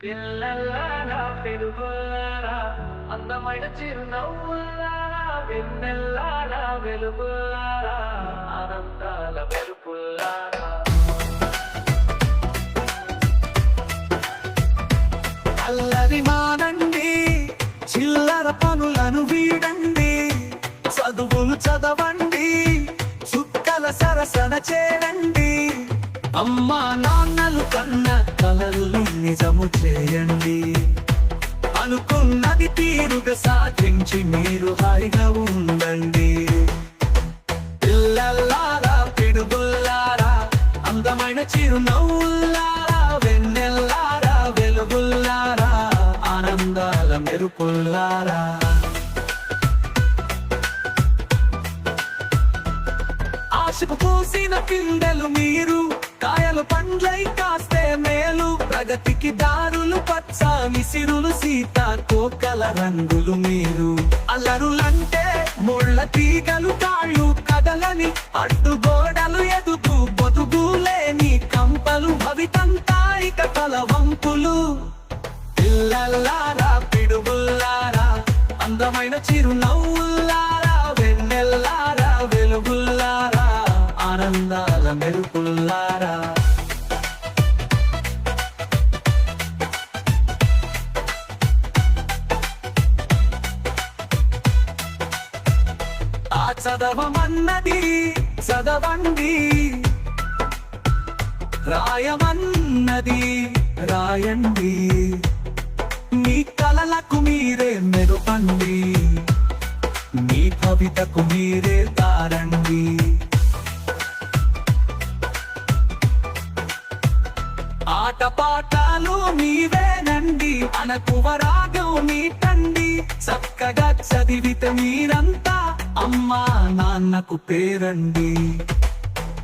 పిల్లలారా పెరుగులారా అందమైన చిరునవ్వులారా వెన్నెల్లారా వెలుగులారా ఆనందాల వెలుపుల్లారా అల్లరి మానండి చిల్లర పనులను వీడండి చదువులు చదవండి చుక్కల సరసన చే నిజము చేయండి అనుకున్నది తీరుగా సాధించి మీరు హాయిగా ఉండండి. పిల్లల్లారా పిడుగుల్లారా అందమైన చిరునవ్వుల్లారా వెన్నెల్లారా వెలుగుల్లారా ఆనందాల మెరుపుల్లారా. ఆశకు పూసిన పిండలు మీరు కాయలు పండ్లై కాస్తే మేలు. ప్రగతికి దారులు పచ్చ మిసిరులు సీత కోకల రంగులు మీరు. అల్లరులంటే ముళ్ళ తీగలు కాళ్ళు కదలని అడ్డుగోడలు ఎదుగు బొదుగు లేని కంపలు భవితంతా ఇక తలవంపులు పిల్లల్లారా పిడుగుల్లారా అందమైన చిరునవ్వులు ఆనందాల మెరుపుల్లారా. ఆ చదవమన్నది చదవండి. రాయమన్నది రాయండి. మీ కలలకు మీరే మెరుపండి. మీ కవితకు మీరే మీవేనండి అనకువ రాగం మీటండి చక్కగా చదివితే మీరంతా అమ్మా నాన్నకు పేరండి.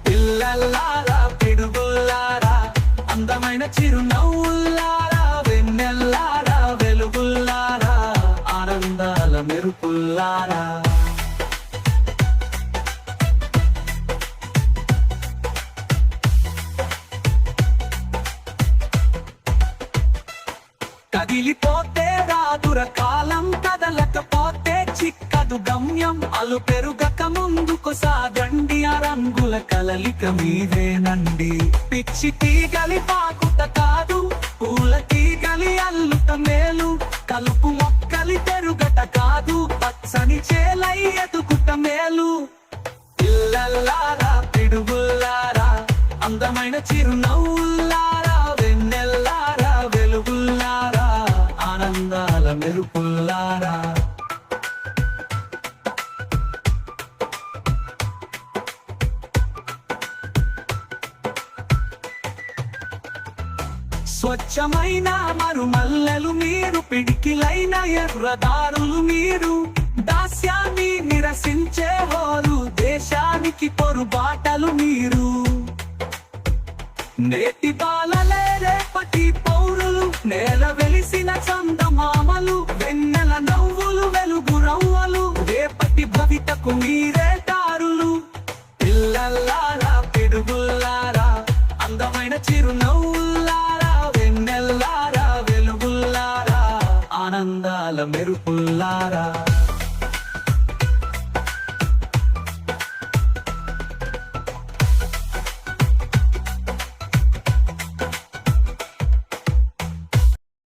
పిల్లల్లారా పిడుగుల్లారా అందమైన చిరునవ్వుల్లారా వెన్నెల్లారా వెలుగుల్లారా ఆనందాల మెరుపుల్లారా. కదిలిపోతే రాదుర కాలం కదలకపోతే చిక్కదు గమ్యం. అలు పెరుగక ముందుకు సాగండి ఆ రంగుల కలలిక మీదేనండి పిచ్చి తీగలి పాకుట కాదు పూల తీగలి అల్లుట మేలు. కలుపు మొక్కలి పెరుగట కాదు పచ్చని చేలై ఎదుగుట మేలు. పిల్లల్లారా పిడుగుల్లారా అందమైన చిరునవ్వుల్లా మెరుపుల్లారా. స్వచ్ఛమైన మరుమల్లలు మీరు పిడికిలైన ఎర్రదారులు మీరు. దాస్యాన్ని నిరసించేవారు దేశానికి పొరుబాటలు మీరు. నేటి వెలిసిన చందమామలు వెన్నెల నవ్వులు వెలుగు రవ్వలు రేపటి భవితకు మీరే దారులు. పిల్లల్లారా పిడుగుల్లారా అందమైన చిరునవ్వుల్లారా వెన్నెల్లారా వెలుగుల్లారా ఆనందాల మెరుపుల్లారా.